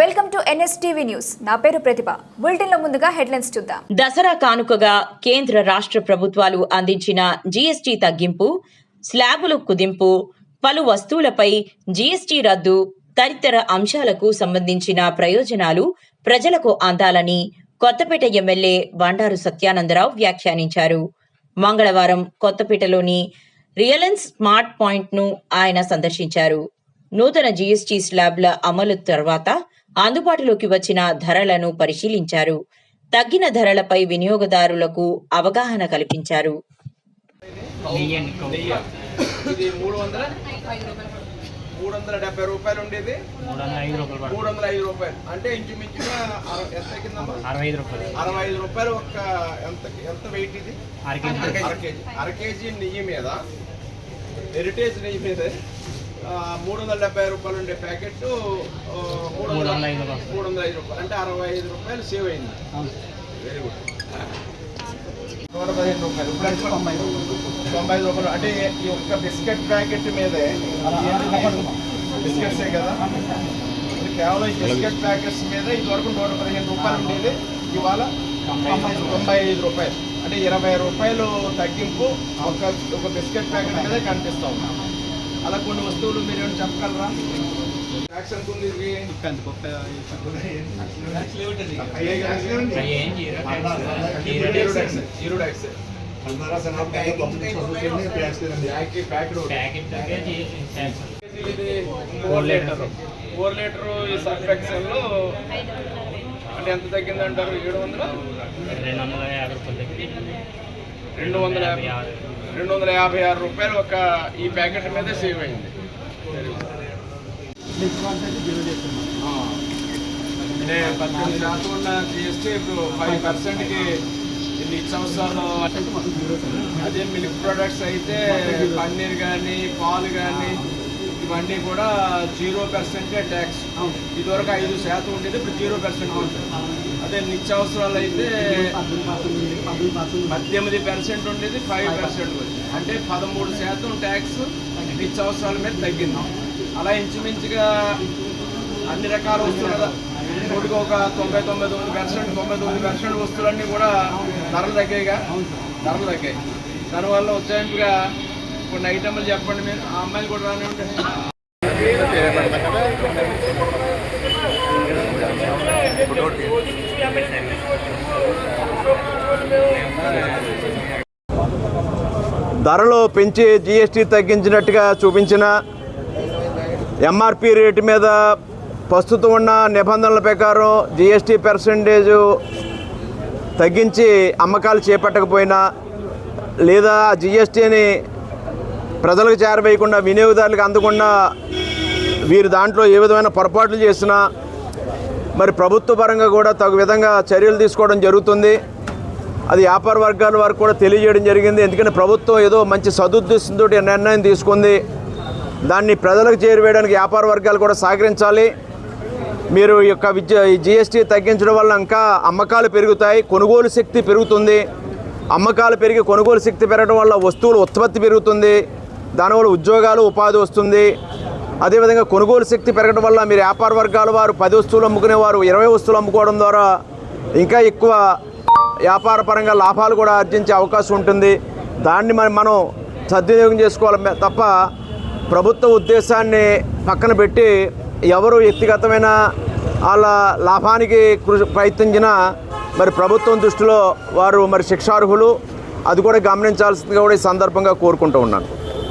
Welcome to NSTV news. నా పేరు ప్రతిభ. బులెటిన్లో ముందుగా హెడ్లైన్స్ చూద్దాం. దసరా కానుకగా కేంద్ర రాష్ట్ర ప్రభుత్వాలు అందించిన జీఎస్టీ తగ్గింపు స్లాబులు కుదింపు పలు వస్తువులపై జీఎస్టీ రద్దు తదితర అంశాలకు సంబంధించిన ప్రయోజనాలు ప్రజలకు అందాలని కొత్తపేట ఎమ్మెల్యే బండారు సత్యానందరావు వ్యాఖ్యానించారు. మంగళవారం కొత్తపేటలోని రియలెన్స్ స్మార్ట్ పాయింట్ను ఆయన సందర్శించారు. నూతన జీఎస్టీ స్లాబ్ల అమలు తర్వాత అందుబాటులోకి వచ్చిన ధరలను పరిశీలించారు. తగ్గిన ధరలపై వినియోగదారులకు అవగాహన కల్పించారు. మూడు వందల డెబ్బై రూపాయలు ఉండేది. మూడు వందల ఐదు రూపాయలు అంటే ఇంచుమించుగా ఎంత అరవై ఐదు రూపాయలు. అరవై ఐదు రూపాయలు ఒక ఎంత ఎంత వెయిట్ ఇది? అర కేజీ. అర కేజీ నెయ్యి మీద. హెరిటేజ్ నెయ్యి మీద. మూడు వందల డెబ్బై రూపాయలు ఉండే ప్యాకెట్ మూడు మూడు వందల వందల ఐదు రూపాయలు. మూడు వందల ఐదు రూపాయలు అంటే అరవై ఐదు రూపాయలు సేవ్ అయింది. వెరీ గుడ్ నూట పదిహేను రూపాయలు. ఇప్పుడు తొంభై తొంభై ఐదు రూపాయలు. అంటే ఈ ఒక్క బిస్కెట్ ప్యాకెట్ మీదే బిస్కెట్సే కదా? కేవలం ఈ బిస్కెట్ ప్యాకెట్స్ మీద ఇది వరకు నూట పదిహేను రూపాయలు ఉండేది. ఇవాళ తొంభై ఐదు రూపాయలు. అంటే ఇరవై రూపాయలు తగ్గింపు ఒక ఒక బిస్కెట్ ప్యాకెట్ మీదే కనిపిస్తా ఉంది. అలా కొన్ని వస్తువులు మీరు ఏమైనా చెప్పగలరా? ట్యాక్స్ ఎంత ఉంది ఇది? అయ్యే కదా ఇది? అవి ఏం zero tax. Four litre four litre ఈ సర్ఫ్ ఎక్సెల్ అంటే ఎంత తగ్గింది అంటారు ఏడు వందల? రెండు వందల యాభై రూపాయలు దగ్గర. రెండు వందల యాభై రెండు వందల యాభై ఆరు రూపాయలు ఒక ఈ ప్యాకెట్ మీద సేవ్ అయింది. అంటే పద్దెనిమిది శాతం ఉన్న జిఎస్టీ ఇప్పుడు ఫైవ్ పర్సెంట్కి ఇది సంవత్సరాలు అదే మిల్క్ ప్రొడక్ట్స్ అయితే పన్నీర్ కానీ పాలు కానీ ఇవన్నీ కూడా జీరో పర్సెంటే ట్యాక్స్. ఇదివరకు ఐదు శాతం ఉండేది ఇప్పుడు జీరో పర్సెంట్ ఉంటుంది అదే నిత్యావసరాలు అయితే పద్దెనిమిది పర్సెంట్ ఉండేది ఫైవ్ పర్సెంట్ అంటే పదమూడు శాతం ట్యాక్స్ నిత్యావసరాల మీద తగ్గింది. అలా ఇంచుమించుగా అన్ని రకాల వస్తువులు నూటికి ఒక తొంభై తొంభై తొమ్మిది పర్సెంట్ తొంభై తొమ్మిది పర్సెంట్ వస్తువులన్నీ కూడా ధరలు తగ్గాయిగా. ధరలు తగ్గాయి. దానివల్ల ఉజ్జాయింపుగా కొన్ని ఐటమ్లు చెప్పండి మీరు. ఆ అమ్మాయిలు కూడా రానే ఉంటాయి ధరలు పెంచి జిఎస్టీ తగ్గించినట్టుగా చూపించిన ఎంఆర్పి రేటు మీద ప్రస్తుతం ఉన్న నిబంధనల ప్రకారం జిఎస్టీ పర్సంటేజు తగ్గించి అమ్మకాలు చేపట్టకపోయినా లేదా జిఎస్టీని ప్రజలకు చేరవేయకుండా వినియోగదారులకు అందకుండా వీరు దాంట్లో ఏ విధమైన పొరపాట్లు చేసినా మరి ప్రభుత్వ పరంగా కూడా తగు విధంగా చర్యలు తీసుకోవడం జరుగుతుంది. అది వ్యాపార వర్గాల వరకు కూడా తెలియజేయడం జరిగింది. ఎందుకంటే ప్రభుత్వం ఏదో మంచి సదుద్దేశంతో నిర్ణయం తీసుకుంది. దాన్ని ప్రజలకు చేరువేయడానికి వ్యాపార వర్గాలు కూడా సహకరించాలి. మీరు ఈ యొక్క విద్య జిఎస్టీ తగ్గించడం వల్ల ఇంకా అమ్మకాలు పెరుగుతాయి కొనుగోలు శక్తి పెరుగుతుంది. అమ్మకాలు పెరిగి కొనుగోలు శక్తి పెరగడం వల్ల వస్తువుల ఉత్పత్తి పెరుగుతుంది. దానివల్ల ఉద్యోగాలు ఉపాధి వస్తుంది. అదేవిధంగా కొనుగోలు శక్తి పెరగడం వల్ల మీరు వ్యాపార వర్గాల వారు పది వస్తువులు అమ్ముకునేవారు ఇరవై వస్తువులు అమ్ముకోవడం ద్వారా ఇంకా ఎక్కువ వ్యాపార పరంగా లాభాలు కూడా ఆర్జించే అవకాశం ఉంటుంది. దాన్ని మరి మనం సద్వినియోగం చేసుకోవాలి. తప్ప ప్రభుత్వ ఉద్దేశాన్ని పక్కన పెట్టి ఎవరు వ్యక్తిగతమైన వాళ్ళ లాభానికి కృషి ప్రయత్నించినా మరి ప్రభుత్వం దృష్టిలో వారు మరి శిక్షార్హులు. అది కూడా గమనించాల్సిందిగా కూడా ఈ సందర్భంగా కోరుకుంటూ ఉన్నాను.